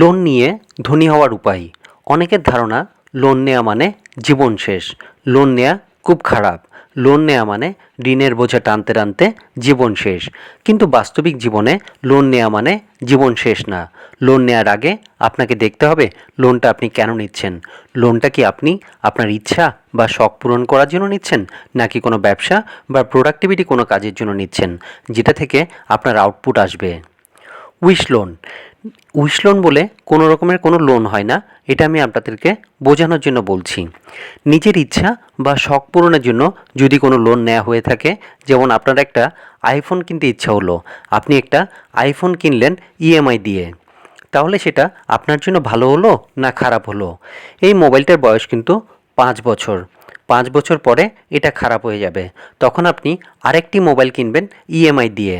Loan নিয়ে ধনী হওয়ার উপায়। অনেকের ধারণা, লোন নেওয়া মানে জীবন শেষ। লোন নেওয়া খুব খারাপ। লোন নেওয়া মানে ঋণের বোঝা টানতে টানতে জীবন শেষ। কিন্তু বাস্তবিক জীবনে লোন নেওয়া মানে জীবন শেষ না। লোন নেওয়ার আগে আপনাকে দেখতে হবে লোনটা আপনি কেন নিচ্ছেন। লোনটা কি আপনি আপনার ইচ্ছা বা শখ পূরণ করার জন্য নিচ্ছেন, নাকি কোনো ব্যবসা বা প্রোডাক্টিভিটি কোনো কাজের জন্য নিচ্ছেন, যেটা থেকে আপনার আউটপুট আসবে? Wish loan. উইশ লোন বলে কোনো রকমের কোনো লোন হয় না। এটা আমি আপনাদেরকে বোঝানোর জন্য বলছি। নিজের ইচ্ছা বা শখ পূরণের জন্য যদি কোনো লোন নেওয়া হয়ে থাকে, যেমন আপনার একটা আইফোন কিনতে ইচ্ছা হলো, আপনি একটা আইফোন কিনলেন ইএমআই দিয়ে, তাহলে সেটা আপনার জন্য ভালো হলো না খারাপ হলো? এই মোবাইলটার বয়স কিন্তু পাঁচ বছর। পাঁচ বছর পরে এটা খারাপ হয়ে যাবে। তখন আপনি আরেকটি মোবাইল কিনবেন ইএমআই দিয়ে।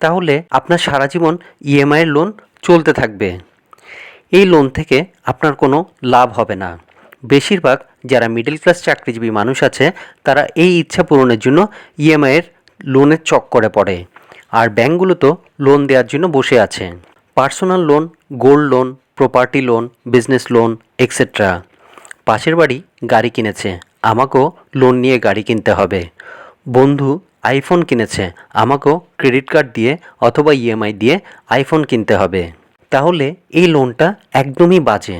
তাহলে আপনার সারা জীবন ইএমআইয়ের লোন চলতে থাকবে। এই লোন থেকে আপনার কোনো লাভ হবে না। বেশিরভাগ যারা মিডল ক্লাস চাকরিজীবী মানুষ আছে, তারা এই ইচ্ছা পূরণের জন্য ইএমআইয়ের লোনের চক্করে পড়ে। আর ব্যাঙ্কগুলো তো লোন দেওয়ার জন্য বসে আছে। Personal loan gold loan property loan business loan etcetera পাশের বাড়ি গাড়ি কিনেছে। আমাকেও লোন নিয়ে গাড়ি কিনতে হবে। বন্ধু আইফোন কিনেছে। আমাকেও ক্রেডিট কার্ড দিয়ে অথবা ইএমআই দিয়ে আইফোন কিনতে হবে। তাহলে এই লোনটা একদমই বাজে।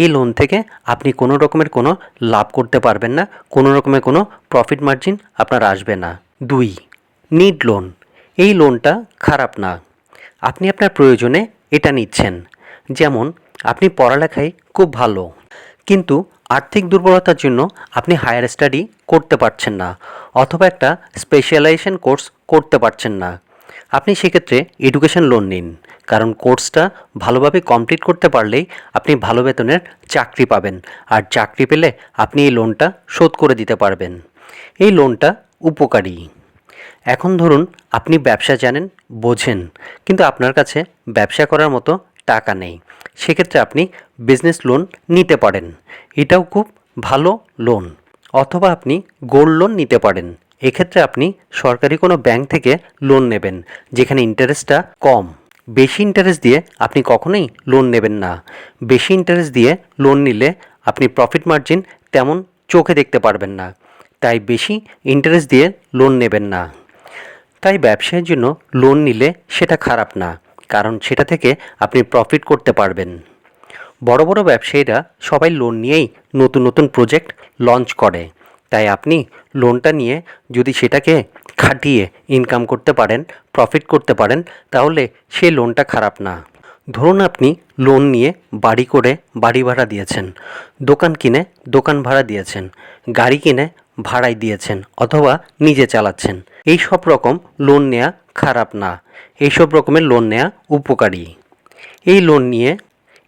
এই লোন থেকে আপনি কোনো রকমের কোনো লাভ করতে পারবেন না, কোনো রকমের কোনো প্রফিট মার্জিন আপনার আসবে না। দুই নিড লোন এই লোনটা খারাপ না। আপনি আপনার প্রয়োজনে এটা নিচ্ছেন। যেমন আপনি পড়ালেখায় খুব ভালো, কিন্তু আর্থিক দুর্বলতার জন্য আপনি হায়ার স্টাডি করতে পারছেন না, অথবা একটা স্পেশালাইজেশন কোর্স করতে পারছেন না। আপনি সেক্ষেত্রে এডুকেশন লোন নিন, কারণ কোর্সটা ভালোভাবে কমপ্লিট করতে পারলেই আপনি ভালো বেতনের চাকরি পাবেন, আর চাকরি পেলে আপনি এই লোনটা শোধ করে দিতে পারবেন। এই লোনটা উপকারী। এখন ধরুন আপনি ব্যবসা জানেন, বোঝেন, কিন্তু আপনার কাছে ব্যবসা করার মতো টাকা নেই। সেক্ষেত্রে আপনি বিজনেস লোন নিতে পারেন। এটাও খুব ভালো লোন অথবা আপনি গোল্ড লোন নিতে পারেন। এক্ষেত্রে আপনি সরকারি কোনো ব্যাংক থেকে লোন নেবেন, যেখানে ইন্টারেস্টটা কম। বেশি ইন্টারেস্ট দিয়ে আপনি কখনোই লোন নেবেন না। বেশি ইন্টারেস্ট দিয়ে লোন নিলে আপনি প্রফিট মার্জিন তেমন চোখে দেখতে পারবেন না। তাই বেশি ইন্টারেস্ট দিয়ে লোন নেবেন না। তাই ব্যবসায়ের জন্য লোন নিলে সেটা খারাপ না। কারণ সেটা থেকে আপনি প্রফিট করতে পারবেন। বড় বড় ব্যবসায়ীরা সবাই লোন নিয়েই নতুন নতুন প্রজেক্ট লঞ্চ করে। তাই আপনি লোনটা নিয়ে যদি সেটাকে খাটিয়ে ইনকাম করতে পারেন প্রফিট করতে পারেন, তাহলে সেই লোনটা খারাপ না। ধরুন আপনি লোন নিয়ে বাড়ি করে বাড়ি ভাড়া দিয়েছেন, দোকান কিনে দোকান ভাড়া দিয়েছেন, গাড়ি কিনে ভাড়ায় দিয়েছেন অথবা নিজে চালাচ্ছেন, এই সব রকম লোন নেওয়া খারাপ না। এইসব রকমের লোন নেওয়া উপকারী। এই লোন নিয়ে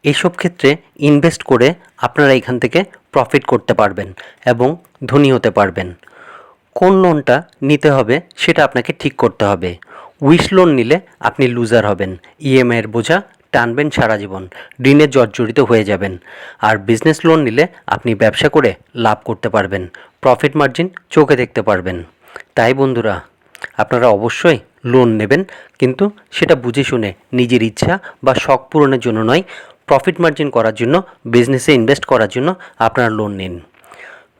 এইসব ক্ষেত্রে ইনভেস্ট করে আপনারা এখান থেকে প্রফিট করতে পারবেন এবং ধনী হতে পারবেন। কোন লোনটা নিতে হবে সেটা আপনাকে ঠিক করতে হবে। উইশ লোন নিলে আপনি লুজার হবেন। ইএমআইয়ের বোঝা টানবেন সারা জীবন। ঋণে জর্জরিত হয়ে যাবেন। আর বিজনেস লোন নিলে আপনি ব্যবসা করে লাভ করতে পারবেন। প্রফিট মার্জিন চোখে দেখতে পারবেন। তাই বন্ধুরা, আপনারা অবশ্যই লোন নেবেন। কিন্তু সেটা বুঝে শুনে নিজের ইচ্ছা বা শখ পূরণের জন্য নয় প্রফিট মার্জিন করার জন্য বিজনেসে ইনভেস্ট করার জন্য আপনারা লোন নিন।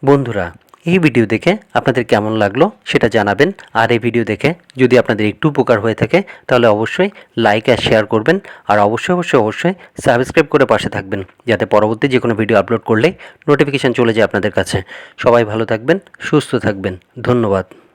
বন্ধুরা, এই ভিডিও দেখে আপনাদের কেমন লাগল সেটা জানাবেন। আর এই ভিডিও দেখে যদি আপনাদের একটু উপকার হয়ে থাকে, তাহলে অবশ্যই লাইক আর শেয়ার করবেন। আর অবশ্যই অবশ্যই অবশ্যই সাবস্ক্রাইব করে পাশে থাকবেন, যাতে পরবর্তী যে কোনো ভিডিও আপলোড করলেই নোটিফিকেশান চলে যায় আপনাদের কাছে। সবাই ভালো থাকবেন, সুস্থ থাকবেন। ধন্যবাদ।